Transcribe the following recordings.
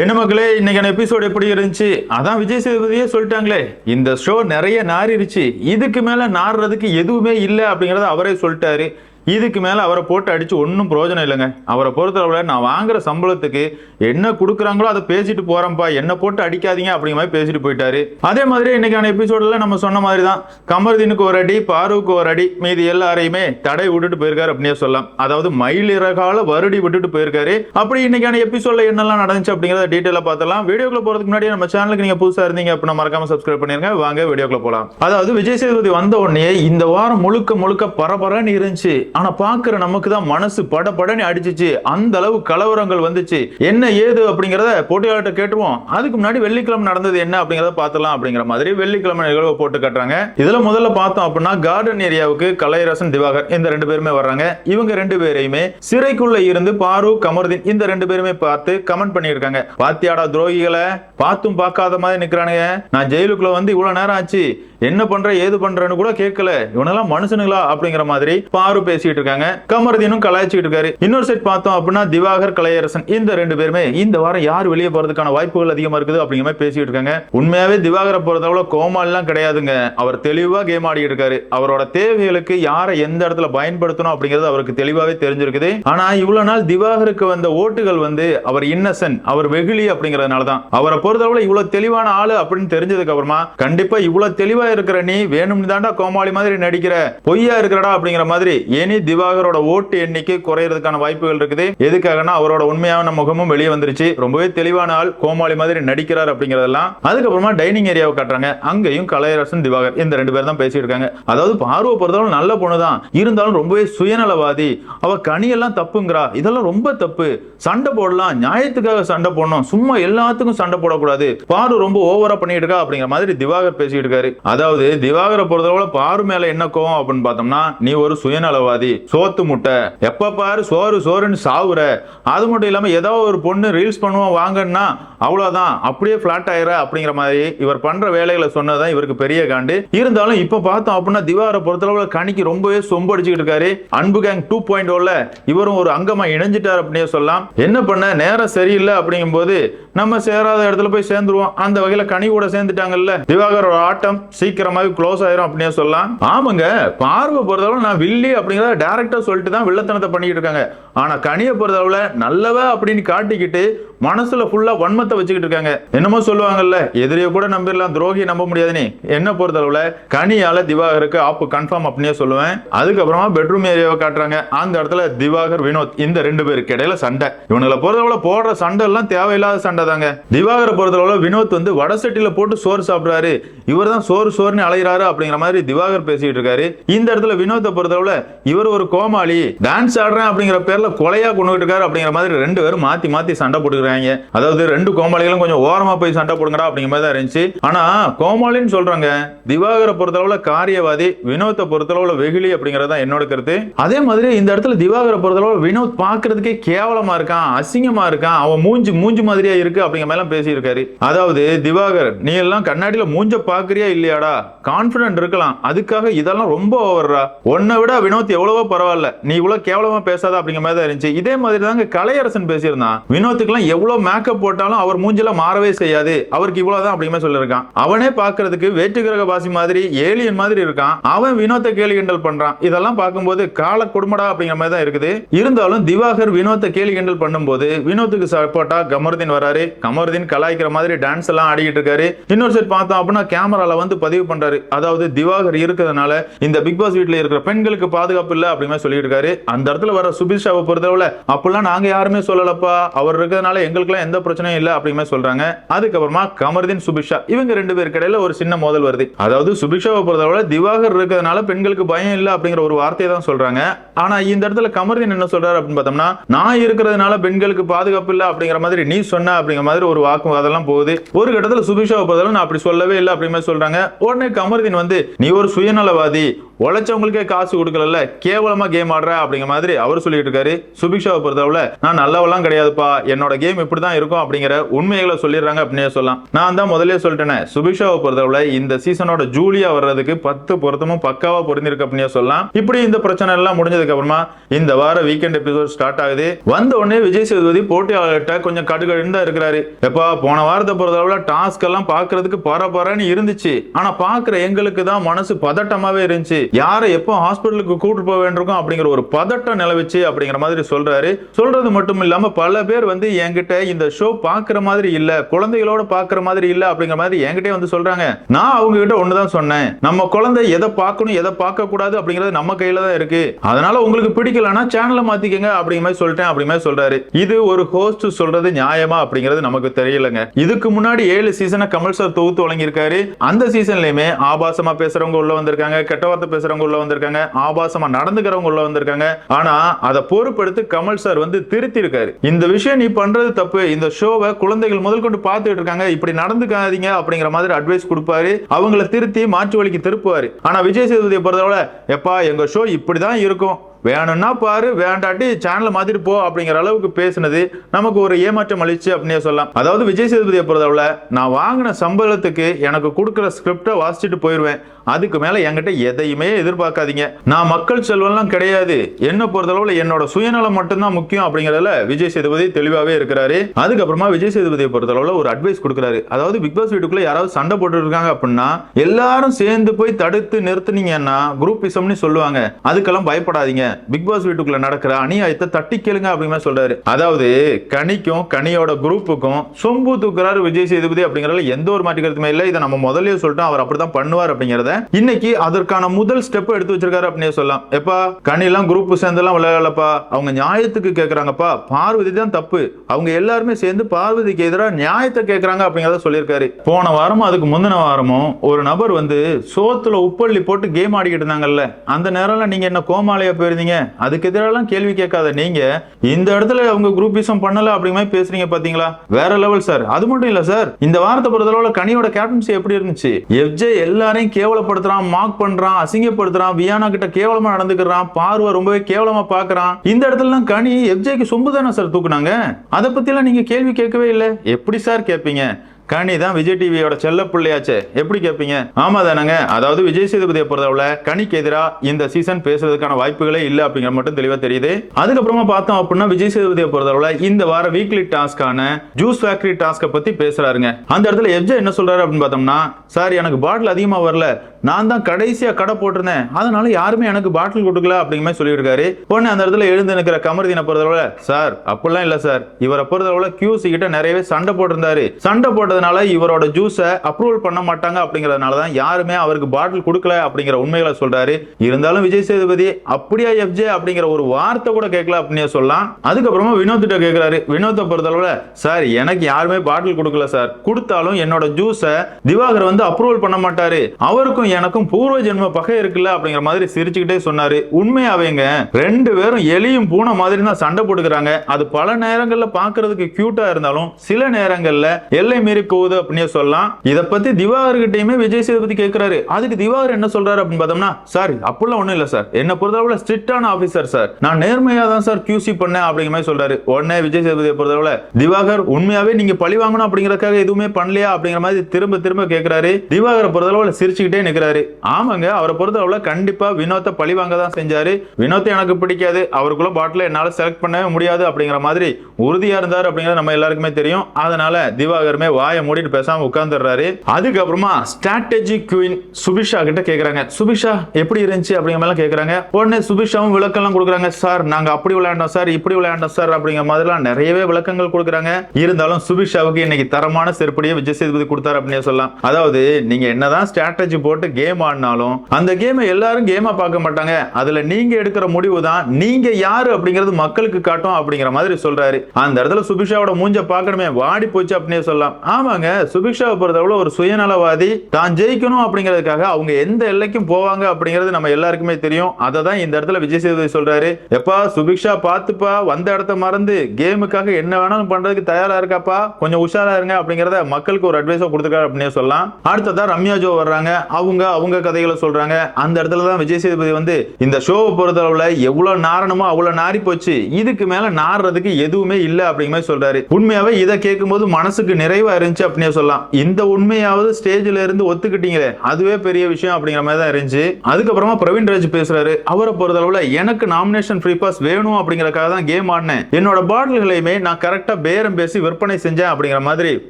என்ன மக்களே இன்னைக்கான எபிசோடு எப்படி இருந்துச்சு? அதான் விஜய் சேதுபதியே சொல்லிட்டாங்களே. இந்த ஷோ நிறைய நாரிருச்சு இதுக்கு மேல நாடுறதுக்கு எதுவுமே இல்லை அப்படிங்கறத அவரே சொல்லிட்டாரு. இதுக்கு மேலே அவரை போட்டு அடித்து ஒன்றும் பிரயோஜனம் இல்லைங்க. அவரை பொறுத்தளவில் நான் வாங்குற சம்பளத்துக்கு என்ன கொடுக்குறாங்களோ அதை பேசிட்டு போகிறேன்ப்பா என்ன போட்டு அடிக்காதீங்க அப்படிங்கிற மாதிரி பேசிட்டு போயிட்டாரு. அதே மாதிரி இன்னைக்கான எபிசோடில் நம்ம சொன்ன மாதிரி தான் கமர்தீனுக்கு ஒரு அடி பாருவுக்கு ஒரு அடி மீதி எல்லாரையுமே தடை விட்டுட்டு போயிருக்காரு அப்படின்னே சொல்லலாம். அதாவது மயில் இறகால வருடி விட்டுட்டு போயிருக்காரு. அப்படி இன்னைக்கான எபிசோடில் என்னெல்லாம் நடந்துச்சு அப்படிங்கிறத டீட்டெயிலாக பார்த்தலாம் வீடியோக்குள்ள போகிறதுக்கு முன்னாடி நம்ம சேனலுக்கு நீங்கள் புதுசாக இருந்தீங்க அப்படின்னா மறக்காம சப்ஸ்கிரைப் பண்ணிருங்க. வாங்க வீடியோக்குள்ள போகலாம் அதாவது விஜய் சேதுபதி வந்த உடனே இந்த வாரம் முழுக்க முழுக்க பரபரன்னு இருந்துச்சு. ஆனா பாக்குற நமக்கு தான் மனசு படபடன்னு அடிச்சிச்சு. அந்த அளவு கலவரங்கள் வந்துச்சு. என்ன ஏது அப்படிங்கறத போட்டியாளர்கிட்ட கேட்டுருவோம். அதுக்கு முன்னாடி வெள்ளிக்கிழமை நடந்தது என்ன அப்படிங்கறத பார்த்தலாம் அப்படிங்கிற மாதிரி வெள்ளிக்கிழமை நிகழ்வை போட்டு காட்டுறாங்க. இதுல முதல்ல பார்த்தோம் அப்படின்னா கார்டன் ஏரியாவுக்கு கலையரசன் திவாகர் இந்த ரெண்டு பேருமே வர்றாங்க. இவங்க ரெண்டு பேரையுமே சிறைக்குள்ள இருந்து பாரு கமர்தீன் இந்த ரெண்டு பேருமே பார்த்து கமெண்ட் பண்ணியிருக்காங்க. பாத்தியாடா துரோகிகளை பார்த்தும் பார்க்காத மாதிரி நிக்கிறானுங்க. நான் ஜெயிலுக்குள்ள வந்து இவ்வளவு நேரம் ஆச்சு. என்ன பண்ற ஏது பண்றன்னு கூட கேட்கல. இவனெல்லாம் மனுஷனுங்களா அப்படிங்கிற மாதிரி பாரு பேசிட்டு இருக்காங்க. கமர்தீனும் கலாய்ச்சிட்டு இருக்காரு. இன்னொரு செட் பார்த்தோம் அப்படின்னா திவாகர் கலையரசன் இந்த ரெண்டு பேருமே இந்த வாரம் யார் வெளியே போறதுக்கான வாய்ப்புகள் அதிகமா இருக்குது அப்படிங்கிற மாதிரி பேசிட்டு இருக்காங்க. உண்மையாவே திவாகரை பொறுத்தவரை கோமாலாம் கிடையாதுங்க. அவர் தெளிவா கேம் ஆடிட்டு இருக்காரு. அவரோட தேவைகளுக்கு யாரை எந்த இடத்துல பயன்படுத்தணும் அப்படிங்கிறது அவருக்கு தெளிவாவே தெரிஞ்சிருக்குது. ஆனா இவ்வளவு நாள் திவாகருக்கு வந்த ஓட்டுகள் வந்து அவர் இன்னசன் அவர் வெகுளி அப்படிங்கறதுனால தான் அவரை பொறுத்தளவுல இவ்வளவு தெளிவான ஆளு அப்படின்னு தெரிஞ்சதுக்கு அப்புறமா கண்டிப்பா இவ்வளவு தெளிவா இருக்கிற நீ வேணும்னு தாண்டா கோமாளி மாதிரி நடிக்கிற. பொய்யா இருக்கிறடா அப்படிங்கிற மாதிரி இனி திவாகரோட ஓட்டு எண்ணிக்கை குறையறதுக்கான வாய்ப்புகள் இருக்குது. எதுக்காகனா அவரோட உண்மையான முகமும் வெளியே வந்துருச்சு. ரொம்பவே தெளிவான ஆள் கோமாளி மாதிரி நடிக்கிறார் அப்படிங்கறதெல்லாம். அதுக்கப்புறமா டைனிங் ஏரியாவை காட்டுறாங்க. அங்கேயும் கலையரசன் திவாகர் இந்த ரெண்டு பேர் தான் பேசிட்டு இருக்காங்க. அதாவது பார்வை பொறுத்தவரை நல்ல பொண்ணு தான் இருந்தாலும் ரொம்பவே சுயநலவாதி. அவ கனியெல்லாம் தப்புங்கிறா. இதெல்லாம் ரொம்ப தப்பு. சண்டை போடலாம். நியாயத்துக்காக சண்டை போடணும். சும்மா எல்லாத்துக்கும் சண்டை போடக்கூடாது. பாரு ரொம்ப ஓவரா பண்ணிட்டு இருக்கா அப்படிங்கிற மாதிரி திவாகர் பேசிட்டு இருக்காரு. அதாவது திவாகரை பொறுத்தளவுல பாரு மேல என்ன கோவம் அப்படின்னு பார்த்தோம்னா நீ ஒரு சுயநலவாதி சோத்து முட்டை. எப்ப பாரு சோறு சோறுன்னு சாவுற. அது மட்டும் இல்லாம ஏதோ ஒரு பொண்ணு ரீல்ஸ் பண்ணுவோம் வாங்கன்னா அவ்வளவுதான். அப்படியே பிளாட் ஆயிர அப்படிங்கிற மாதிரி இவர் பண்ற வேலைகளை சொன்னதுதான் இவருக்கு பெரிய காண்டு. இருந்தாலும் இப்ப பார்த்தோம் அப்படின்னா திவாகரை பொறுத்தளவுல கணிக்கு ரொம்பவே சொம்படிச்சுக்கிட்டு இருக்காரு. அன்பு கேங் டூ பாயிண்ட் ஓல இவரும் ஒரு அங்கமா இணைஞ்சிட்டார் அப்படின்னே சொல்லலாம். என்ன பண்ண? நேரம் சரியில்லை அப்படிங்கும்போது நம்ம சேராத இடத்துல போய் சேர்ந்துருவோம். அந்த வகையில கனி கூட சேர்ந்துட்டாங்கல்ல. திவாகரோட ஆட்டம் சீக்கிரமாவே க்ளோஸ் ஆயிரும் அப்படின்னே சொல்லலாம். ஆமாங்க பார்வை பொறுத்தளவு நான் வில்லி அப்படிங்கிறத டேரக்டா சொல்லிட்டு தான் வில்லத்தனத்தை பண்ணிட்டு இருக்காங்க. ஆனா கனியை பொறுத்தளவுல நல்லவ அப்படின்னு காட்டிக்கிட்டு மனசுல ஃபுல்லா வன்மத்தை வச்சுக்கிட்டு இருக்காங்க. என்னமோ சொல்லுவாங்கல்ல எதிரியை கூட நம்பிடலாம் துரோகி நம்ப முடியாதுன்னு என்ன பொறுத்தளவுல கனியால திவாகருக்கு ஆப்பு கன்ஃபார்ம் அப்படின்னே சொல்லுவேன். அதுக்கப்புறமா பெட்ரூம் ஏரியாவை காட்டுறாங்க. அந்த இடத்துல திவாகர் வினோத் இந்த ரெண்டு பேருக்கு இடையில சண்டை. இவனுங்களை பொறுத்தளவுல போடுற சண்டை எல்லாம் தேவையில்லாத சண்டை தாங்க. திவாகரை பொறுத்தளவுல வினோத் வந்து வடசட்டியில போட்டு சோறு சாப்பிடுறாரு. இவர் தான் சோறு சோறுன்னு அலைகிறாரு அப்படிங்கிற மாதிரி திவாகர் பேசிட்டு இருக்காரு. இந்த இடத்துல வினோத்தை பொறுத்தளவுல இவர் ஒரு கோமாளி. டான்ஸ் ஆடுறேன் அப்படிங்கிற பேர்ல கொலையா கொண்டுகிட்டு இருக்காரு அப்படிங்கிற மாதிரி ரெண்டு பேரும் மாத்தி மாத்தி சண்டை போட்டுக்கிறாங்க. அதாவது ரெண்டு கோமாளிகளும் கொஞ்சம் ஓரமா போய் சண்டை போடுங்கடா அப்படிங்கிற மாதிரி தான் இருந்துச்சு. ஆனா கோமாளின்னு சொல்றாங்க. திவாகரை பொறுத்தளவுல காரியவாதி வினோத்தை பொறுத்தளவுல வெகுளி அப்படிங்கறது தான் என்னோட கருத்து. அதே மாதிரி இந்த இடத்துல திவாகரை பொறுத்தளவுல வினோத் பாக்குறதுக்கே கேவலமா இருக்கான் அசிங்கமா இருக்கான் அவன் மூஞ்சி மூஞ்சி மாதிரியா இருக்கு அப்படிங்கிற மாதிரி பேசியிருக்காரு. அதாவது திவாகர் நீ எல்லாம் கண்ணாடியில மூஞ்ச பாக்குறியா இல்லையாடா? கான்பிடன்ட் இருக்கலாம். அதுக்காக இதெல்லாம் ரொம்ப ஓவர்ரா உன்னை விட வினோத் எவ்வளவோ பரவாயில்ல. நீ இவ்வளவு கேவலமா பேசாத அப்படிங்கிற மாதிரி தான் இருந்துச்சு. இதே மாதிரி தாங்க கலையரசன் பேசியிருந்தான். வினோத்துக்குலாம் எவ்வளவு மேக்கப் போட்டாலும் அவர் மூஞ்சில மாறவே செய்யாது. அவருக்கு இவ்வளவுதான் அப்படிங்கிற மாதிரி சொல்லியிருக்கான். அவனே பாக்குறதுக்கு வேற்று கிரக வாசி மாதிரி ஏலியன் மாதிரி இருக்கான். அவன் வினோத்தை கேலி கிண்டல் பண்றான். இதெல்லாம் பார்க்கும்போது கால கொடுமடா அப்படிங்கிற மாதிரி தான் இருக்குது. இருந்தாலும் திவாகர் வினோத்தை கேலி கிண்டல் பண்ணும்போது வினோத்துக்கு சப்போர்ட்டா கமருதீன் வராரு. கமருதீன் கலாய்க்கிற மாதிரி டான்ஸ் எல்லாம் ஆடிக்கிட்டு இருக்காரு. இன்னொரு சைட் பார்த்தோம் அப்படின்னா கேமரால வந்து பதிவு பண்றாரு. அதாவது திவாகர் இருக்கிறதுனால இந்த பிக் பாஸ் வீட்டில் இருக்கிற பெண்களுக்கு பாதுகாப்பு இல்லை அப்படிங்கிற சொல்லிட்டு இருக்காரு. அந்த இடத்துல வர சுபிஷாவை பொறுத்தவரை அப்பெல்லாம் நாங்க யாருமே சொல்லலப்பா. அவர் இருக்கிறதுனால எங்களுக்குலாம் எந்த பிரச்சனையும் இல்லை அப்படிங்கிற சொல்றாங்க. அதுக்கப்புறமா கமர்தீன் சுபிஷா இவங்க ரெண்டு பேருக்கு இடையில ஒரு சின்ன மோதல் வருது. அதாவது சுபிக்ஷாவை பொறுத்தவரை திவாகர் இருக்கிறதுனால பெண்களுக்கு பயம் இல்லை அப்படிங்கிற ஒரு வார்த்தையை தான் சொல்றாங்க. ஆனா இந்த இடத்துல கமர்தீன் என்ன சொல்றாரு அப்படின்னு பார்த்தோம்னா நான் இருக்கிறதுனால பெண்களுக்கு பாதுகாப்பு இல்லை அப்படிங்கிற மாதிரி நீ சொன்ன அப்படிங்கிற மாதிரி ஒரு வாக்குவாதம் போகுது. ஒரு கட்டத்தில் சுபிக்ஷாவை பொறுத்தவரை நான் அப்படி சொல்லவே இல்லை அப்படிங்கிற சொல்றாங்க. உடனே கமர்தீன் வந்து நீ ஒரு சுயநலவாதி உழைச்சவங்களுக்கே காசு கொடுக்கல கேவலமா கேம் ஆடுற அப்படிங்கிற மாதிரி அவர் சொல்லிட்டு இருக்காரு. சுபிக்ஷாவை பொறுத்தவரை நான் நல்லவெல்லாம் கிடையாதுப்பா என்னோட கேம் இப்படிதான் இருக்கும் அப்படிங்கிற உண்மைகளை சொல்லிடுறாங்க அப்படின்னே சொல்லலாம். நான் தான் முதல்ல சொல்லிட்டேனே. சுபிக்ஷாவை பொறுத்தவரை இந்த சீசனோட ஜூலியா வர்றதுக்கு பத்து பொருத்தமும் பக்காவா பொருந்திருக்கு அப்படின்னே சொல்லலாம். இப்படி இந்த பிரச்சனை எல்லாம் முடிஞ்சதுக்கு அப்புறமா இந்த வார வீக்கெண்ட் எபிசோட் ஸ்டார்ட் ஆகுது. வந்த உடனே விஜய் சேதுபதி போட்டியாளர்கிட்ட கொஞ்சம் கடுகடுன்னு தான் இருக்கிறாரு. எப்பா போன வாரத்தை பொறுத்தளவுல டாஸ்க் எல்லாம் பாக்குறதுக்கு பரபரன்னு இருந்துச்சு. ஆனா பாக்குற எங்களுக்கு தான் மனசு பதட்டமாவே இருந்துச்சு. யாரை எப்போ ஹாஸ்பிட்டலுக்கு கூட்டு போக வேண்டியிருக்கும் அப்படிங்கிற ஒரு பதட்டம் நிலவிச்சு அப்படிங்கிற மாதிரி சொல்றாரு. சொல்றது மட்டும் இல்லாம பல பேர் வந்து என்கிட்ட இந்த ஷோ பாக்குற மாதிரி இல்ல குழந்தைகளோட பாக்குற மாதிரி இல்ல அப்படிங்கிற மாதிரி என்கிட்டயே வந்து சொல்றாங்க. நான் அவங்க கிட்ட ஒண்ணுதான் சொன்னேன். நம்ம குழந்தை எதை பார்க்கணும் எதை பார்க்க கூடாது அப்படிங்கிறது நம்ம கையில தான் இருக்கு. அதனால உங்களுக்கு பிடிக்கலன்னா சேனலை மாத்திக்கங்க அப்படிங்கிற மாதிரி சொல்லிட்டேன் அப்படிங்கிற மாதிரி சொல்றாரு. இது ஒரு ஹோஸ்ட் சொல்றது நியாயமா அப்படிங்கிறது நமக்கு தெரியலங்க. இதுக்கு முன்னாடி ஏழு சீசனை கமல் சார் தொகுத்து வழங்கியிருக்காரு. அந்த சீசன்லயுமே ஆபாசமா பேசுறவங்க உள்ள வந்திருக்காங்க கெட்ட வார்த்தை பேசுறவங்க உள்ள வந்திருக்காங்க ஆபாசமா நடந்துக்கிறவங்க உள்ள வந்திருக்காங்க. ஆனா அதை பொறுப்படுத்து கமல் சார் வந்து திருத்தி இருக்காரு இந்த விஷயம் நீ பண்றது தப்பு. இந்த ஷோவை குழந்தைகள் முதல் கொண்டு பார்த்துட்டு இருக்காங்க. இப்படி நடந்துக்காதீங்க அப்படிங்கிற மாதிரி அட்வைஸ் கொடுப்பாரு. அவங்கள திருத்தி மாற்று வழிக்கு திருப்புவாரு. ஆனா விஜய் சேதுபதியை பொறுத்தவரை எப்பா எங்க ஷோ இப்படிதான் இருக்கும். வேணும்னா பாரு வேண்டாட்டி சேனலை மாத்திட்டு போ அப்படிங்கிற அளவுக்கு பேசினது. நமக்கு ஒரு ஏமாற்றம் அளிச்சு அப்படின்னே சொல்லலாம். அதாவது விஜய் சேதுபதியை பொறுத்தளவுல நான் வாங்கின சம்பளத்துக்கு எனக்கு கொடுக்குற ஸ்கிரிப்டை வாசிச்சுட்டு போயிடுவேன் அதுக்கு மேலே என்கிட்ட எதையுமே எதிர்பார்க்காதீங்க. நான் மக்கள் செல்வம்லாம் கிடையாது. என்ன பொறுத்தளவில் என்னோட சுயநலம் மட்டும்தான் முக்கியம் அப்படிங்கிறதுல விஜய் சேதுபதி தெளிவாகவே இருக்கிறாரு. அதுக்கப்புறமா விஜய் சேதுபதியை பொறுத்தளவில் ஒரு அட்வைஸ் கொடுக்குறாரு. அதாவது பிக் பாஸ் வீட்டுக்குள்ள யாராவது சண்டை போட்டு இருக்காங்க அப்படின்னா எல்லாரும் சேர்ந்து போய் தடுத்து நிறுத்துனீங்கன்னா குரூப்பிசம்னு சொல்லுவாங்க. அதுக்கெல்லாம் பயப்படாதீங்க. பிக் பாஸ் வீட்டுக்குள்ள நடக்கிற அநியாயத்தை தட்டி கேளுங்க அப்படிங்கிற சொல்றாரு. அதாவது கனிக்கும் கனியோட குரூப்புக்கும் சொம்பு தூக்குறாரு விஜய் சேதுபதி அப்படிங்கறதுல எந்த ஒரு மாற்றிக்கிறதுமே இல்லை. இதை நம்ம முதல்லயே சொல்லிட்டோம். அவர் அப்படிதான் பண்ணுவார் அப்படிங்கறத. இன்னைக்கு அதற்கான முதல் ஸ்டெப் எடுத்து வச்சிருக்காரு அப்படின்னு சொல்லலாம். எப்பா கனி எல்லாம் குரூப் சேர்ந்தெல்லாம் விளையாடலப்பா. அவங்க நியாயத்துக்கு கேட்கறாங்கப்பா பார்வதி தான் தப்பு. அவங்க எல்லாருமே சேர்ந்து பார்வதிக்கு எதிராக நியாயத்தை கேட்கறாங்க அப்படிங்கறத சொல்லியிருக்காரு. போன வாரமும் அதுக்கு முந்தின வாரமும் ஒரு நபர் வந்து சோத்துல உப்பள்ளி போட்டு கேம் ஆடிக்கிட்டு இருந்தாங்கல்ல. அந்த நேரம்ல நீங்க என்ன கோமாலையா போயிருந்தீங்க? அதுக்கு எதிரெல்லாம் கேள்வி கேட்காத நீங்க. இந்த இடத்துல அவங்க குரூப்பிசம் பண்ணல அப்படிங்கிற மாதிரி பேசுறீங்க பாத்தீங்களா? வேற லெவல் சார் அது மட்டும் இல்ல சார் இந்த வாரத்தை பொறுத்தளவுல கனியோட கேப்டன்சி எப்படி இருந்துச்சு? எஃப்ஜே எல்லாரையும் கேவலப்படுத்துறான் மார்க் பண்றான் அசிங்கப்படுத்துறான் வியானா கிட்ட கேவலமா நடந்துக்கிறான் பார்வை ரொம்பவே கேவலமா பாக்குறான். இந்த இடத்துல கனி எஃப்ஜேக்கு சொம்பு தானே சார் தூக்குனாங்க? அதை பத்தி எல்லாம் நீங்க கேள்வி கேட்கவே இல்லை. எப்படி சார் கேட்பீங்க? கனி தான் விஜய் டிவியோட செல்ல பிள்ளையாச்சே. எப்படி கேட்பீங்க ஆமா தானங்க அதாவது விஜய் சேதுபதியை பொறுத்தவரை கனிக்கு எதிராக இந்த சீசன் பேசுறதுக்கான வாய்ப்புகளே இல்லை அப்படிங்கிற மட்டும் தெளிவா தெரியுது. அதுக்கப்புறமா பார்த்தோம் அப்படின்னா விஜய் சேதுபதியை பொறுத்தவரை இந்த வார வீக்லி டாஸ்கான ஜூஸ் ஃபேக்டரி டாஸ்கை பத்தி பேசுறாருங்க. அந்த இடத்துல எப்ஜே என்ன சொல்றாரு அப்படின்னு பார்த்தோம்னா சார் எனக்கு பாட்டில் அதிகமாக வரல. நான் தான் கடைசியாக கடை போட்டிருந்தேன். அதனால யாருமே எனக்கு பாட்டில் கொடுக்கல அப்படிங்கிற மாதிரி சொல்லியிருக்காரு. உடனே அந்த இடத்துல எழுந்து நிற்கிற கமர்தீனை பொறுத்தளவுல சார் அப்படிலாம் இல்லை சார். இவரை பொறுத்தளவுல கியூசி கிட்ட நிறையவே சண்டை போட்டிருந்தாரு. சண்டை போட்டதுனால இவரோட ஜூஸை அப்ரூவல் பண்ண மாட்டாங்க அப்படிங்கிறதுனால தான் யாருமே அவருக்கு பாட்டில் கொடுக்கல அப்படிங்கிற உண்மைகளை சொல்றாரு. இருந்தாலும் விஜய் சேதுபதி அப்படியா எஃப்ஜே அப்படிங்கிற ஒரு வார்த்தை கூட கேட்கல அப்படின்னு சொல்லலாம். அதுக்கப்புறமா வினோத் கிட்ட கேட்கிறாரு. வினோத்தை பொறுத்தளவுல சார் எனக்கு யாருமே பாட்டில் கொடுக்கல சார். கொடுத்தாலும் என்னோட ஜூஸை திவாகர் வந்து அப்ரூவல் பண்ண மாட்டாரு. அவருக்கும் எனக்கும் பூர்வ ஜென்ம பகை இருக்குல்ல அப்படிங்கிற மாதிரி சிரிச்சுக்கிட்டே சொன்னாரு. உண்மையாவேங்க ரெண்டு பேரும் எலியும் பூனை மாதிரி தான் சண்டை போட்டுக்கிறாங்க. அது பல நேரங்கள்ல பாக்குறதுக்கு கியூட்டா இருந்தாலும் சில நேரங்கள்ல எல்லை மீறி போகுது அப்படின்னு சொல்லலாம். இத பத்தி திவாகர் கிட்டயுமே விஜய் சேதுபதி கேட்கிறாரு அதுக்கு திவாகர் என்ன சொல்றாரு அப்படின்னு பார்த்தோம்னா சார் அப்படிலாம் ஒண்ணும் இல்ல சார். என்ன பொறுத்தளவுல ஸ்ட்ரிக்டான ஆபீசர் சார். நான் நேர்மையா தான் சார் கியூசி பண்ணேன் அப்படிங்கிற மாதிரி சொல்றாரு. உடனே விஜய் சேதுபதியை பொறுத்தளவுல திவாகர் உண்மையாவே நீங்க பழி வாங்கணும் அப்படிங்கறதுக்காக எதுவுமே பண்ணலையா? அப்படிங்கிற மாதிரி திரும்ப திரும்ப கேட்கிறாரு திவாகர் பொறுத்தளவுல சிரிச்சுக்கிட்டே நிக்கிறாரு ஆமாங்க அவரை பொறுத்தளவுல கண்டிப்பா வினோத்தை பழி வாங்க தான் செஞ்சாரு. வினோத்தை எனக்கு பிடிக்காது. அவருக்குள்ள பாட்டில் என்னால் செலக்ட் பண்ணவே முடியாது அப்படிங்கிற மாதிரி உறுதியா இருந்தார் அப்படிங்கிறது நம்ம எல்லாருக்குமே தெரியும். அதனால திவாகருமே வாயை மூடிட்டு பேசாம உட்கார்ந்துடுறாரு. அதுக்கப்புறமா ஸ்ட்ராட்டஜி குயின் சுபிஷா கிட்ட கேக்குறாங்க. சுபிஷா எப்படி இருந்துச்சு அப்படிங்கிற மாதிரி கேக்குறாங்க. உடனே சுபிஷாவும் விளக்கம்லாம் கொடுக்குறாங்க. சார் நாங்க அப்படி விளையாண்டோம் சார் இப்படி விளையாண்டோம் சார் அப்படிங்கிற மாதிரிலாம் நிறையவே விளக்கங்கள் கொடுக்குறாங்க. இருந்தாலும் சுபிஷாவுக்கு இன்னைக்கு தரமான செருப்படியை விஜய் சேதுபதி கொடுத்தாரு அப்படின்னு சொல்லலாம். அதாவது நீங்க என்னதான் ஸ்ட்ராட்டஜி போட்டு கேம் ஆடினாலும் அந்த கேமை எல்லாரும் கேமா பார்க்க மாட்டாங்க. அதுல நீங்க எடுக்கிற முடிவு தான் நீங்க யாரு அப்படிங்கிறது மக்களுக்கு காட்டும் அப்படிங்கிற மாதிரி சொல்றாரு. அந்த இடத்துல சுபிக்ஷாவோட மூஞ்ச பார்க்கணுமே வாடி போச்சு அப்படின்னே சொல்லலாம். ஆமாங்க சுபிக்ஷாவை பொறுத்தவரை ஒரு சுயநலவாதி தான் ஜெயிக்கணும் அப்படிங்கிறதுக்காக அவங்க எந்த எல்லைக்கும் போவாங்க அப்படிங்கிறது நம்ம எல்லாருக்குமே தெரியும். அதை தான் இந்த இடத்துல விஜய் சேதுபதி சொல்றாரு. எப்பா சுபிக்ஷா பார்த்துப்பா வந்த இடத்த மறந்து கேமுக்காக என்ன வேணாலும் பண்றதுக்கு தயாரா இருக்காப்பா? கொஞ்சம் உஷாரா இருங்க அப்படிங்கிறத மக்களுக்கு ஒரு அட்வைஸா கொடுத்துருக்காரு அப்படின்னே சொல்லலாம். அடுத்ததா ரம்யா ஜோ வர்றாங்க. அவங்க அவங்க அவங்க கதைகளை சொல்றாங்க. அந்த இடத்துல தான் விஜய் சேதுபதி வந்து இந்த ஷோவை பொறுத்தளவுல எவ்வளவு நாரணமோ அவ்வளவு நாரி போச்சு. இதுக்கு மேல நாடுறதுக்கு எதுவுமே இல்லை அப்படிங்கிற மாதிரி சொல்றாரு. உண்மையாவே இதை கேட்கும்போது மனசுக்கு நிறைவா இருந்துச்சு அப்படின்னு சொல்லலாம். இந்த உண்மையாவது ஸ்டேஜ்ல இருந்து ஒத்துக்கிட்டீங்களே. அதுவே பெரிய விஷயம் அப்படிங்கிற மாதிரி தான் இருந்துச்சு. அதுக்கப்புறமா பிரவீன் ராஜ் பேசுறாரு. அவரை பொறுத்தளவுல எனக்கு நாமினேஷன் ஃப்ரீ பாஸ் வேணும் அப்படிங்கறக்காக தான் கேம் ஆடினேன். என்னோட பாட்டில்களையுமே நான் கரெக்டா பேரம் பேசி விற்பனை செஞ்சேன் அப்படிங்கிற மாதிரி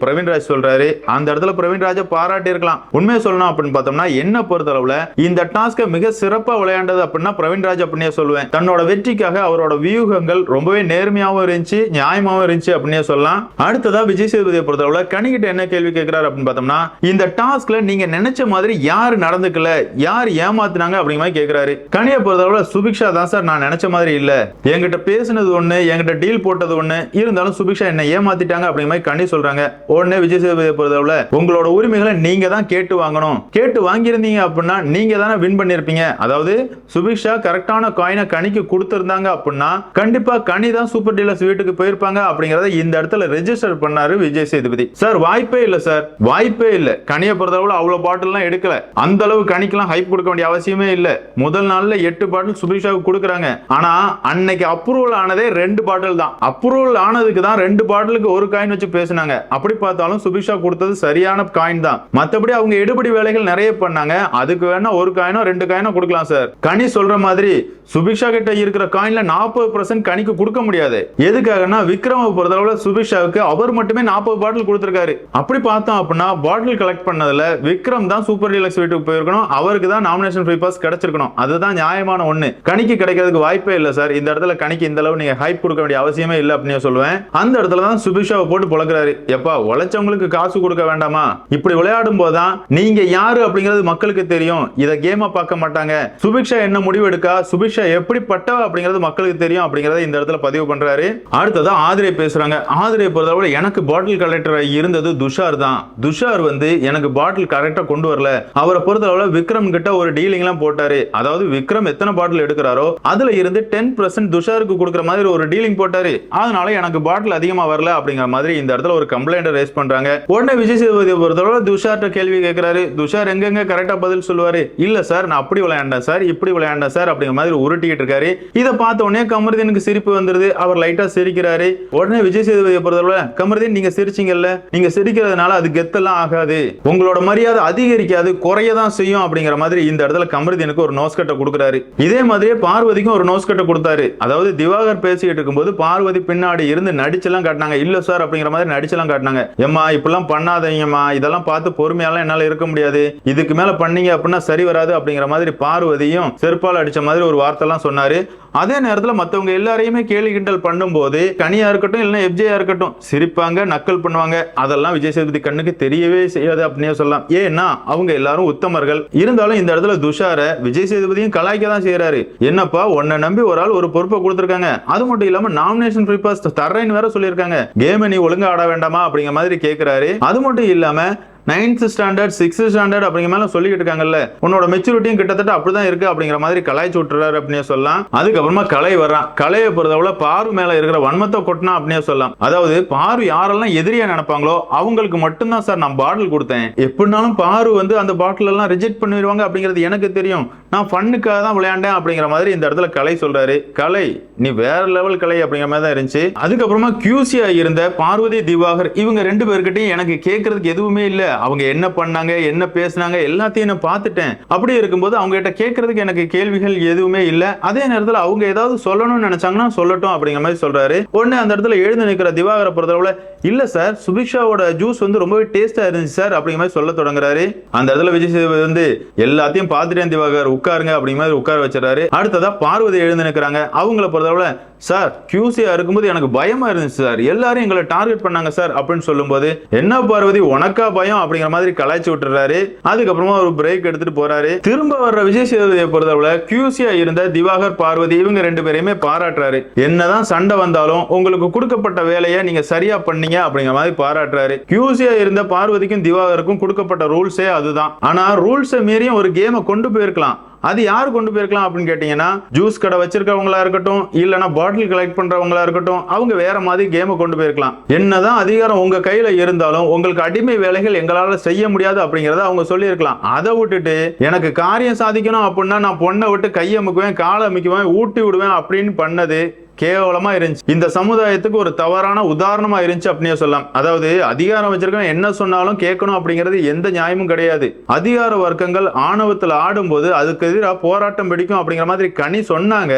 பிரவீன் ராஜ் சொல்றாரு. அந்த இடத்துல பிரவீன் ராஜை பாராட்டி இருக்கலாம் உண்மையை சொல்லணும் அப்படின்னு பார்த்தோம்னா என்ன பொறுத்தளவுல இந்த டாஸ்கை மிக சிறப்பா விளையாண்டது அப்படின்னா பிரவீன் ராஜ் அப்படின்னே சொல்லுவேன். தன்னோட வெற்றிக்காக அவரோட வியூகங்கள் ரொம்பவே நேர்மையாகவும் இருந்துச்சு நியாயமாகவும் இருந்துச்சு அப்படின்னே சொல்லலாம். அடுத்ததா விஜய் சேதுபதியை பொறுத்தளவுல கணிக்கிட்ட என்ன கேள்வி கேட்கிறாரு அப்படின்னு பார்த்தோம்னா இந்த டாஸ்க்ல நீங்க நினைச்ச மாதிரி யாரு நடந்துக்கல யார் ஏமாத்துனாங்க அப்படிங்கிற மாதிரி கேட்கிறாரு. கனியை பொறுத்தளவுல சுபிக்ஷா தான் சார் நான் நினைச்ச மாதிரி இல்ல. என்கிட்ட பேசினது ஒண்ணு என்கிட்ட டீல் போட்டது ஒண்ணு இருந்தாலும் சுபிக்ஷா என்ன ஏமாத்திட்டாங்க அப்படிங்கிற மாதிரி கனி சொல்றாங்க. உடனே விஜய் சேதுபதியை பொறுத்தளவுல உங்களோட உரிமைகளை நீங்க தான் கேட்டு வாங்கணும். கேட்டு வாங்கி வாங்கியிருந்தீங்க அப்படின்னா நீங்க தானே வின் பண்ணிருப்பீங்க அதாவது சுபிக்ஷா கரெக்டான காயினை கனிக்கு கொடுத்திருந்தாங்க அப்படின்னா கண்டிப்பா கனி தான் சூப்பர் டீலர்ஸ் வீட்டுக்கு போயிருப்பாங்க அப்படிங்கறத இந்த இடத்துல ரெஜிஸ்டர் பண்ணாரு விஜய் சேதுபதி. சார் வாய்ப்பே இல்ல சார். வாய்ப்பே இல்ல. கனியை பொறுத்தளவுல அவ்வளவு பாட்டில்லாம் எடுக்கல. அந்த அளவு கனிக்கெல்லாம் ஹைப் கொடுக்க வேண்டிய அவசியமே இல்ல. முதல் நாள்ல எட்டு பாட்டில் சுபிக்ஷாவுக்கு கொடுக்குறாங்க. ஆனா அன்னைக்கு அப்ரூவல் ஆனதே ரெண்டு பாட்டில் தான். அப்ரூவல் ஆனதுக்கு தான் ரெண்டு பாட்டிலுக்கு ஒரு காயின் வச்சு பேசினாங்க. அப்படி பார்த்தாலும் சுபிக்ஷா கொடுத்தது சரியான காயின் தான். மத்தபடி அவங்க எடுபடி வேலைகள் நிறைய பண்ணாங்க. அதுக்கு வேணா ஒரு காயினோ ரெண்டு காயினோ கொடுக்கலாம் சார். கனி சொல்ற மாதிரி சுபிக்ஷா கிட்ட இருக்கிற காயின்ல நாற்பது பர்சன்ட் கனிக்கு கொடுக்க முடியாது. எதுக்காகனா விக்ரம பொறுத்தளவுல சுபிக்ஷாவுக்கு அவர் மட்டுமே நாற்பது பாட்டில் கொடுத்துருக்காரு. அப்படி பார்த்தோம் அப்படின்னா பாட்டில் கலெக்ட் பண்ணதுல விக்ரம் தான் சூப்பர் டீலக்ஸ் வீட்டுக்கு போயிருக்கணும். அவருக்கு தான் நாமினேஷன் ஃப்ரீ பாஸ் கிடைச்சிருக்கணும். அதுதான் நியாயமான ஒண்ணு. கணிக்கு கிடைக்கிறதுக்கு வாய்ப்பே இல்லை சார். இந்த இடத்துல கணிக்கு இந்த அளவு நீங்க ஹைப் கொடுக்க வேண்டிய அவசியமே இல்லை அப்படின்னு சொல்லுவேன். அந்த இடத்துல தான் சுபிக்ஷாவை போட்டு புழக்கிறாரு எப்பா உழைச்சவங்களுக்கு காசு கொடுக்க வேண்டாமா? இப்படி விளையாடும் போதுதான் நீங்க யாரு அப்படிங்கறது மக்களுக்கு தெரியும். இதை கேமா பார்க்க மாட்டாங்க. சுபிக்ஷா என்ன முடிவு எடுக்கா சுபிக்ஷா எப்படிப்பட்ட அப்படிங்கிறது மக்களுக்கு தெரியும் அப்படிங்கறத இந்த இடத்துல பதிவு பண்றாரு. அடுத்ததான் ஆதிரை பேசுறாங்க. ஆதிரை பொறுத்தளவு எனக்கு பாட்டில் கலெக்டர் இருந்தது துஷார் தான். துஷார் வந்து எனக்கு பாட்டில் கரெக்டா கொண்டு வரல. அவரை பொறுத்தளவுல விக்ரம் கிட்ட ஒரு டீலிங் எல்லாம் போட்டாரு. அதாவது விக்ரம் எத்தனை பாட்டில் எடுக்கிறாரோ அதுல இருந்து டென் பர்சன்ட் துஷாருக்கு கொடுக்குற மாதிரி ஒரு டீலிங் போட்டாரு. அதனால எனக்கு பாட்டில் அதிகமா வரல அப்படிங்கிற மாதிரி இந்த இடத்துல ஒரு கம்ப்ளைண்ட் ரேஸ் பண்றாங்க. உடனே விஜய் சேதுபதி பொறுத்தளவு துஷார்ட்ட கேள்வி கேட்கிறாரு. துஷார் எங்கெங்க கரெக்டாக பதில் சொல்லுவார். இல்லை சார் நான் அப்படி விளையாண்டேன் சார் இப்படி விளையாண்டேன் சார் அப்படிங்கிற மாதிரி உருட்டிக்கிட்டு இருக்காரு. இதை பார்த்த உடனே கமருதீனுக்கு சிரிப்பு வந்துருது. அவர் லைட்டாக சிரிக்கிறாரு. உடனே விஜய் சேதுபதியை பொறுத்தவரை கமருதீன் நீங்கள் சிரிச்சீங்கல்ல? நீங்கள் சிரிக்கிறதுனால அது கெத்தெல்லாம் ஆகாது. உங்களோட மரியாதை அதிகரிக்காது குறைய தான் செய்யும் அப்படிங்கிற மாதிரி இந்த இடத்துல கமருதீனுக்கு ஒரு நோஸ் கட்டை கொடுக்குறாரு. இதே மாதிரியே பார்வதிக்கும் ஒரு நோஸ் கட்டை கொடுத்தாரு. அதாவது திவாகர் பேசிக்கிட்டு இருக்கும்போது பார்வதி பின்னாடி இருந்து நடிச்செல்லாம் காட்டினாங்க. இல்லை சார் அப்படிங்கிற மாதிரி நடிச்செல்லாம் காட்டினாங்க. ஏம்மா இப்பெல்லாம் பண்ணாதீங்கம்மா. இதெல்லாம் பார்த்து பொறுமையாலாம் என்னால் இருக்க முடியாது. இதுக்கு மேல பண்ணீங்க அப்படின்னா சரி வராது அப்படிங்கிற மாதிரி பார்வதியும் செருப்பால் அடிச்ச மாதிரி ஒரு வார்த்தைலாம் சொன்னாரு. அதே நேரத்துல மத்தவங்க எல்லாரையுமே கேலி கிண்டல் பண்ணும்போது கனியா இருக்கட்டும் இல்லைன்னா எப்ஜேயா இருக்கட்டும் சிரிப்பாங்க நக்கல் பண்ணுவாங்க. அதெல்லாம் விஜய் சேதுபதி கண்ணுக்கு தெரியவே செய்யாது அப்படின்னே சொல்லலாம். ஏன்னா அவங்க எல்லாரும் உத்தமர்கள். இருந்தாலும் இந்த இடத்துல துஷார விஜய் சேதுபதியும் கலாய்க்க தான் செய்யறாரு என்னப்பா உன்னை நம்பி ஒரு ஆள் ஒரு பொறுப்பை கொடுத்துருக்காங்க. அது மட்டும் இல்லாம நாமினேஷன் ஃப்ரீ பாஸ் தர்றேன்னு வேற சொல்லியிருக்காங்க. கேமை நீ ஒழுங்கா ஆட வேண்டாமா? அப்படிங்கிற மாதிரி கேட்கிறாரு அது மட்டும் இல்லாம நைன்த் ஸ்டாண்டர்ட் சிக்ஸ்த் ஸ்டாண்டர்ட் அப்படிங்கிற மேலே சொல்லிக்கிட்டு இருக்காங்கல்ல. உன்னோட மெச்சூரிட்டியும் கிட்டத்தட்ட அப்படிதான் இருக்கு அப்படிங்கிற மாதிரி கலாய்ச்சி விட்டுறாரு அப்படின்னு சொல்லலாம். அதுக்கப்புறமா கலை வர்றான். கலையை பொறுத்தவரை பாரு மேல இருக்கிற வன்மத்தை கொட்டினா அப்படின்னு சொல்லலாம். அதாவது பாரு யாரெல்லாம் எதிரியா நினைப்பாங்களோ அவங்களுக்கு மட்டும்தான் சார் நான் பாட்டில் கொடுத்தேன். எப்படினாலும் பாரு வந்து அந்த பாட்டில் எல்லாம் ரிஜெக்ட் பண்ணிடுவாங்க அப்படிங்கிறது எனக்கு தெரியும். நான் ஃபன்னுக்காக தான் விளையாண்டேன் அப்படிங்கிற மாதிரி இந்த இடத்துல கலை சொல்றாரு. கலை நீ வேற லெவல் கலை அப்படிங்கிற மாதிரி தான் இருந்துச்சு. அதுக்கப்புறமா கியூசியா இருந்த பார்வதி திவாகர் இவங்க ரெண்டு பேர்கிட்டையும் எனக்கு கேட்கறதுக்கு எதுவுமே இல்லை. அவங்க என்ன பண்ணாங்க என்ன பேசுனாங்க எல்லாத்தையும் நான் பார்த்துட்டேன். அப்படி இருக்கும்போது அவங்க கிட்ட கேட்கறதுக்கு எனக்கு கேள்விகள் எதுவுமே இல்லை. அதே நேரத்தில் அவங்க ஏதாவது சொல்லணும்னு நினைச்சாங்கன்னா சொல்லட்டும் அப்படிங்கிற மாதிரி சொல்றாரு. உடனே அந்த இடத்துல எழுந்து நிற்கிற திவாகரை பொறுத்தளவுல இல்ல சார் சுபிக்ஷாவோட ஜூஸ் வந்து ரொம்பவே டேஸ்டா இருந்துச்சு சார் அப்படிங்கிற மாதிரி சொல்ல தொடங்குறாரு. அந்த இடத்துல விஜய் சேதுபதி வந்து எல்லாத்தையும் பார்த்துட்டேன் திவாகர் உட்காருங்க அப்படிங்கிற மாதிரி உட்கார வச்சிடறாரு. அடுத்ததா பார்வதி எழுந்து நிற்கிறாங்க அவங்கள பொறுத்தளவுல சார் கியூசியா இருக்கும்போது எனக்கு பயமா இருந்துச்சு சார். எல்லாரும் எங்களை டார்கெட் பண்ணாங்க சார் அப்படின்னு சொல்லும்போது என்ன பார்வதி உனக்கா பயம்? அப்படிங்கிற மாதிரி கலாய்ச்சி விட்டுறாரு. அதுக்கப்புறமா ஒரு பிரேக் எடுத்துட்டு போறாரு. திரும்ப வர்ற விஜய் சேதுபதியை பொறுத்தளவுல கியூசியா இருந்த திவாகர் பார்வதி இவங்க ரெண்டு பேரையுமே பாராட்டுறாரு. என்னதான் சண்டை வந்தாலும் உங்களுக்கு கொடுக்கப்பட்ட வேலையை நீங்க சரியா பண்ணீங்க அப்படிங்கிற மாதிரி பாராட்டுறாரு. கியூசியா இருந்த பார்வதிக்கும் திவாகருக்கும் கொடுக்கப்பட்ட ரூல்ஸே அதுதான். ஆனா ரூல்ஸை மீறியும் ஒரு கேமை கொண்டு போயிருக்கலாம். அது யார் கொண்டு போயிருக்கலாம் அப்படின்னு கேட்டீங்கன்னா ஜூஸ் கடை வச்சிருக்கவங்களா இருக்கட்டும் இல்லைன்னா பாட்டில் கலெக்ட் பண்றவங்களா இருக்கட்டும் அவங்க வேற மாதிரி கேமை கொண்டு போயிருக்கலாம். என்னதான் அதிகாரம் உங்க கையில இருந்தாலும் உங்களுக்கு அடிமை வேலைகள் எங்களால செய்ய முடியாது அப்படிங்கறத அவங்க சொல்லியிருக்கலாம். அதை விட்டுட்டு எனக்கு காரியம் சாதிக்கணும் அப்படின்னா நான் பொண்ணை விட்டு கையை அமுக்குவேன் காலை அமைக்குவேன் ஊட்டி விடுவேன் அப்படின்னு பண்ணது கேவலமா இருந்துச்சு. இந்த சமுதாயத்துக்கு ஒரு தவறான உதாரணமா இருந்துச்சு அப்படின்னு சொல்லலாம். அதாவது அதிகாரம் வச்சிருக்கவன் என்ன சொன்னாலும் கேட்கணும் அப்படிங்கிறது எந்த நியாயமும் கிடையாது. அதிகார வர்க்கங்கள் ஆணவத்தில் ஆடும்போது அதுக்கு எதிராக போராட்டம் பிடிக்கும் அப்படிங்கிற மாதிரி கனி சொன்னாங்க.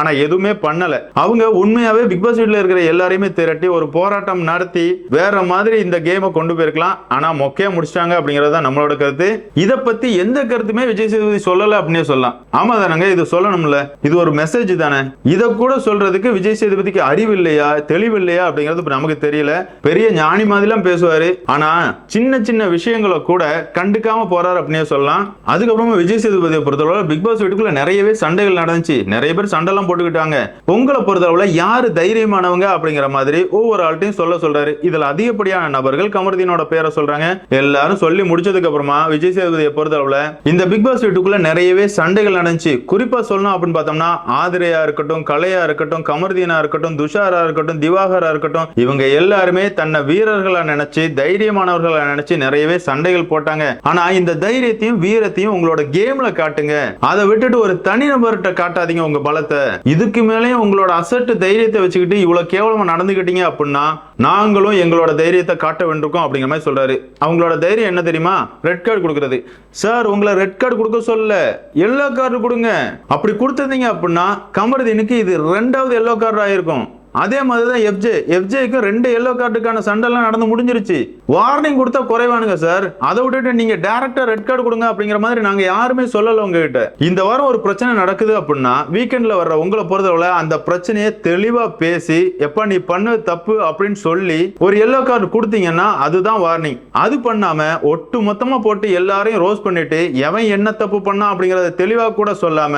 ஆனா எதுவுமே பண்ணல. அவங்க உண்மையாவே பிக் பாஸ் வீட்டில் இருக்கிற எல்லாரையுமே திரட்டி ஒரு போராட்டம் நடத்தி வேற மாதிரி இந்த கேமை கொண்டு போயிருக்கலாம். ஆனா மொக்கையா முடிச்சிட்டாங்க அப்படிங்கறது தான் நம்மளோட கருத்து. இதை பத்தி எந்த கருத்துமே விஜய் சேதுபதி சொல்லல அப்படின்னே சொல்லலாம். ஆமா தானங்க இது சொல்லணும்ல. இது ஒரு மெசேஜ் தானே. இதை கூட சொல்றதுக்கு விஜய் சேதுபதிக்கு அறிவு இல்லையா தெளிவு இல்லையா அப்படிங்கிறது இப்ப நமக்கு தெரியல. பெரிய ஞானி மாதிரிலாம் பேசுவாரு. ஆனா சின்ன சின்ன விஷயங்களை கூட கண்டுக்காம போறாரு அப்படின்னே சொல்லலாம். அதுக்கப்புறமா விஜய் சேதுபதியை பொறுத்தவரை பிக் பாஸ் வீட்டுக்குள்ள நிறையவே சண்டைகள் நடந்துச்சு. நிறைய பேர் சண்டைலாம் போட்டுக்கிட்டாங்க. உங்களை பொறுத்தளவுல யாரு தைரியமானவங்க அப்படிங்கிற மாதிரி ஒவ்வொரு ஆள்கிட்டையும் சொல்ல சொல்றாரு. இதுல அதிகப்படியான நபர்கள் கமருதீனோட பேரை சொல்றாங்க. எல்லாரும் சொல்லி முடிச்சதுக்கு அப்புறமா விஜய் சேதுபதியை பொறுத்தளவுல இந்த பிக் பாஸ் வீட்டுக்குள்ள நிறையவே சண்டைகள் நடந்துச்சு. குறிப்பா சொல்லணும் அப்படின்னு பார்த்தோம்னா ஆதிரையா இருக்கட்டும் கலையா இருக்கட்டும் கமர்தீனா இருக்கட்டும் துஷாரா இருக்கட்டும் திவாகரா இருக்கட்டும் இவங்க எல்லாருமே தன்னை வீரர்களா நினைச்சு தைரியமானவர்களா நினைச்சு நிறையவே சண்டைகள் போட்டாங்க. ஆனா இந்த தைரியத்தையும் வீரத்தையும் உங்களோட கேம்ல காட்டுங்க. அதை விட்டுட்டு ஒரு தனிநபர்கிட்ட காட்டாதீங்க உங்க பலத்தை. இதுக்கு மேலேயும் உங்களோட அசட்டு தைரியத்தை வச்சுக்கிட்டு இவ்வளவு கேவலமா நடந்துக்கிட்டீங்க அப்படின்னா நாங்களும் எங்களோட தைரியத்தை காட்ட வேண்டியிருக்கோம் அப்படிங்கிற மாதிரி சொல்றாரு. அவங்களோட தைரியம் என்ன தெரியுமா? ரெட் கார்டு கொடுக்கறது. சார் உங்களை ரெட் கார்டு கொடுக்க சொல்ல எல்லோ கார்டு கொடுங்க. அப்படி கொடுத்துருந்தீங்க அப்படின்னா கமருதீனுக்கு இது ரெண்டாவது எல்லோ கார்டு ஆயிருக்கும். அதே மாதிரி தான் எஃப்ஜே எஃப்ஜேக்கு ரெண்டு எல்லோ கார்டுக்கான சண்டைலாம் நடந்து முடிஞ்சிருச்சு. வார்னிங் கொடுத்தா குறைவானுங்க சார் அதை விட்டுட்டு நீங்க டேரக்டா ரெட் கார்டு கொடுங்க அப்படிங்கிற மாதிரி நாங்க யாருமே சொல்லல உங்ககிட்ட. இந்த வாரம் ஒரு பிரச்சனை நடக்குது அப்படின்னா வீக்கெண்ட்ல வர்ற உங்களை பொறுத்தவரை அந்த பிரச்சனையை தெளிவா பேசி எப்ப நீ பண்ண தப்பு அப்படின்னு சொல்லி ஒரு எல்லோ கார்டு கொடுத்தீங்கன்னா அதுதான் வார்னிங் அது பண்ணாம ஒட்டு மொத்தமா போட்டு எல்லாரையும் ரோஸ் பண்ணிட்டு எவன் என்ன தப்பு பண்ணா அப்படிங்கறத தெளிவா கூட சொல்லாம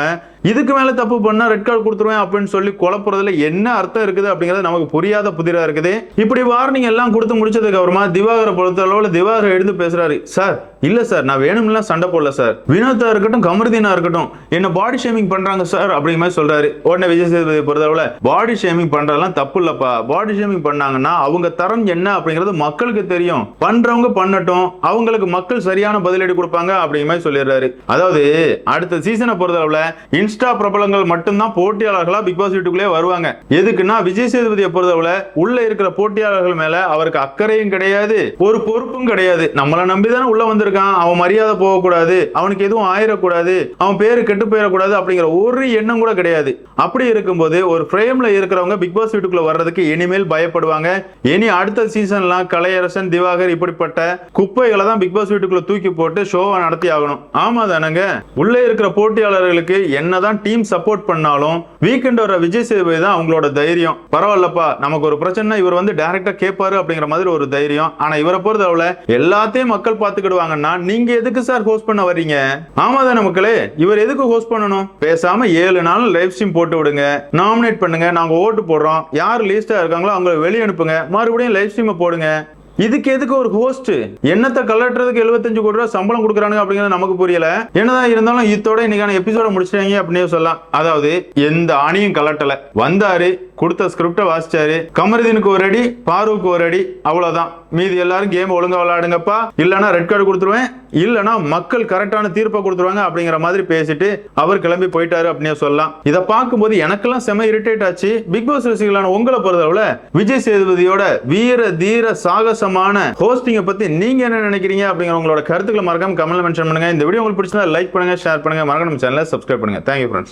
இதுக்கு மேல தப்பு பண்ணா ரெட் கார்டு கொடுத்துருவேன் அப்படின்னு சொல்லி குழப்புறதுல என்ன அர்த்தம் இருக்குது அப்படிங்கிறது நமக்கு புரியாத புதிரா இருக்குது. இப்படி வார்னிங் எல்லாம் கொடுத்து முடிச்சதுக்கு அப்புறமா திவாகரை பொறுத்த அளவுல திவாகர் எழுந்து பேசுறாரு. சார் இல்ல சார் நான் வேணும்லாம் சண்டை போடல சார். வினோதா இருக்கட்டும் கமருதீனா இருக்கட்டும் என்ன பாடி ஷேமிங் பண்றாங்க சார் அப்படிங்கிற மாதிரி சொல்றாரு. உடனே விஜய் சேதுபதி பொறுத்தளவுல பாடி ஷேமிங் பண்றதெல்லாம் தப்பு இல்லப்பா. பாடி ஷேமிங் பண்ணாங்கன்னா அவங்க தரம் என்ன அப்படிங்கிறது மக்களுக்கு தெரியும். பண்றவங்க பண்ணட்டும். அவங்களுக்கு மக்கள் சரியான பதிலடி கொடுப்பாங்க அப்படிங்கிற மாதிரி சொல்லிடுறாரு. அதாவது அடுத்த சீசனை பொறுத்தளவுல இன்ஸ்டா பிரபலங்கள் மட்டும்தான் போட்டியாளர்களா பிக் பாஸ் வீட்டுக்குள்ளே வருவாங்க. எதுக்குன்னா விஜய் சேதுபதியை பொறுத்தவரை உள்ள இருக்கிற போட்டியாளர்கள் மேல அவருக்கு அக்கறையும் கிடையாது ஒரு பொறுப்பும் கிடையாது. நம்மளை நம்பி தானே உள்ள வந்திருக்கான். அவன் மரியாதை போகக்கூடாது அவனுக்கு எதுவும் ஆயிடக்கூடாது அவன் பேரு கெட்டு போயிடக்கூடாது அப்படிங்கிற ஒரு எண்ணம் கூட கிடையாது. அப்படி இருக்கும்போது ஒரு ஃப்ரேம்ல இருக்கிறவங்க பிக் பாஸ் வீட்டுக்குள்ள வர்றதுக்கு இனிமேல் பயப்படுவாங்க. இனி அடுத்த சீசன்லாம் கலையரசன் திவாகர் இப்படிப்பட்ட குப்பைகளை தான் பிக் பாஸ் வீட்டுக்குள்ள தூக்கி போட்டு ஷோவை நடத்தி ஆகணும். ஆமா தானங்க? உள்ள இருக்கிற போட்டியாளர்களுக்கு என்ன என்னதான் டீம் சப்போர்ட் பண்ணாலும் வீக்கெண்ட் வர விஜய் சேதுபதி தான் அவங்களோட தைரியம். பரவாயில்லப்பா நமக்கு ஒரு பிரச்சனை இவர் வந்து டைரக்டா கேட்பாரு அப்படிங்கிற மாதிரி ஒரு தைரியம். ஆனா இவரை பொறுத்தளவுல எல்லாத்தையும் மக்கள் பாத்துக்கிடுவாங்கன்னா நீங்க எதுக்கு சார் ஹோஸ்ட் பண்ண வர்றீங்க? ஆமாதான மக்களே இவர் எதுக்கு ஹோஸ்ட் பண்ணணும்? பேசாம ஏழு நாள் லைவ் ஸ்ட்ரீம் போட்டு விடுங்க. நாமினேட் பண்ணுங்க. நாங்க ஓட்டு போடுறோம். யார் லீஸ்டா இருக்காங்களோ அவங்களை வெளியே அனுப்புங்க. மறுபடியும் லைவ் ஸ்ட்ரீம் போடுங்க. இதுக்கு எதுக்கு ஒரு ஹோஸ்ட் என்னத்தை கலட்டுறதுக்கு 75 கோடி ரூபாய் சம்பளம் கொடுக்குறானுங்க அப்படிங்கிறது நமக்கு புரியல. என்னதான் இருந்தாலும் இதோட இன்னைக்கான எபிசோட முடிச்சிட்டாங்க அப்படின்னு சொல்லலாம். அதாவது எந்த ஆணியும் கலட்டல. வந்தாரு கொடுத்த ஸ்கிரிப்டை வாசிச்சாரு. கமருதீனுக்கு ஒரு அடி பாருவுக்கு ஒரு அடி அவ்வளவுதான். மீதி எல்லாரும் கேம் ஒழுங்கா விளையாடுங்கப்பா. இல்லைன்னா ரெட் கார்டு கொடுத்துருவேன். இல்லைன்னா மக்கள் கரெக்டான தீர்ப்பை கொடுத்துருவாங்க அப்படிங்கிற மாதிரி பேசிட்டு அவர் கிளம்பி போயிட்டாரு அப்படின்னு சொல்லலாம். இதை பார்க்கும்போது எனக்கெல்லாம் செம இரிட்டேட் ஆச்சு. பிக் பாஸ் ரசிகளான உங்களை பொறுத்தளவுல விஜய் சேதுபதியோட வீர தீர சாகசமான ஹோஸ்டிங்கை பத்தி நீங்க என்ன நினைக்கிறீங்க அப்படிங்கிற உங்களோட கருத்துக்களை மறக்காம கமெண்ட் மென்ஷன் பண்ணுங்க. இந்த வீடியோ உங்களுக்கு பிடிச்சா லைக் பண்ணுங்க ஷேர் பண்ணுங்க. மறக்காம சேனலை சப்ஸ்கிரைப் பண்ணுங்க. Thank you friends